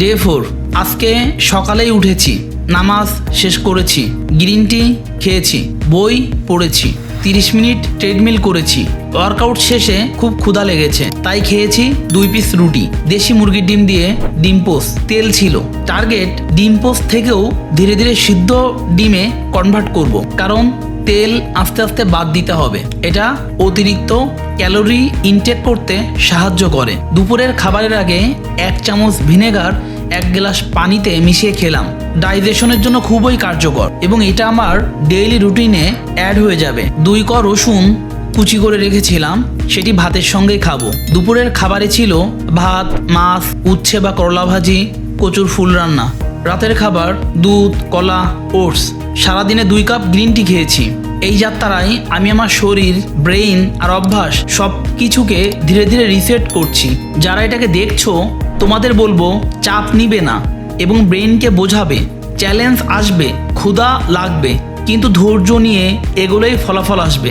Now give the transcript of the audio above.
Day four আজকে সকালেই উঠেছি, নামাজ শেষ করেছি গ্রিন টি খেয়েছি, বই পড়েছি, তিরিশ মিনিট ট্রেডমিল করেছি ওয়ার্কআউট শেষে খুব ক্ষুধা লেগেছে, তাই খেয়েছি দুই পিস রুটি, দেশি মুরগির ডিম দিয়ে ডিম তেল ছিল। টার্গেট ডিম থেকেও ধীরে ধীরে সিদ্ধ ডিমে কনভার্ট করব, কারণ তেল আস্তে আস্তে বাদ দিতে হবে। এটা অতিরিক্ত ক্যালোরি ইনটেক করতে সাহায্য করে। দুপুরের খাবারের আগে এক চামচ ভিনেগার, এক গ্লাস পানিতে মিশিয়ে খেলাম। ডাইজেশনের জন্য খুবই কার্যকর এবং এটা আমার ডেইলি রুটিনে অ্যাড হয়ে যাবে। দুই ক রসুন কুচি করে রেখেছিলাম, সেটি ভাতের সঙ্গেই খাব। দুপুরের খাবারে ছিল ভাত, মাছ, উচ্ছে বা করলা ভাজি, কচুর ফুল রান্না। রাতের খাবার দুধ, কলা, ওটস। সারাদিনে দুই কাপ গ্রিন টি খেয়েছি। এই যাত্রায় আমি আমার শরীর, ব্রেইন আর অভ্যাস সব কিছুকে ধীরে ধীরে রিসেট করছি। যারা এটাকে দেখছ, তোমাদের বলব, চাপ নিবে না এবং ব্রেইনকে বোঝাবে। চ্যালেঞ্জ আসবে, ক্ষুধা লাগবে, কিন্তু ধৈর্য নিয়ে এগুলোই ফলাফল আসবে।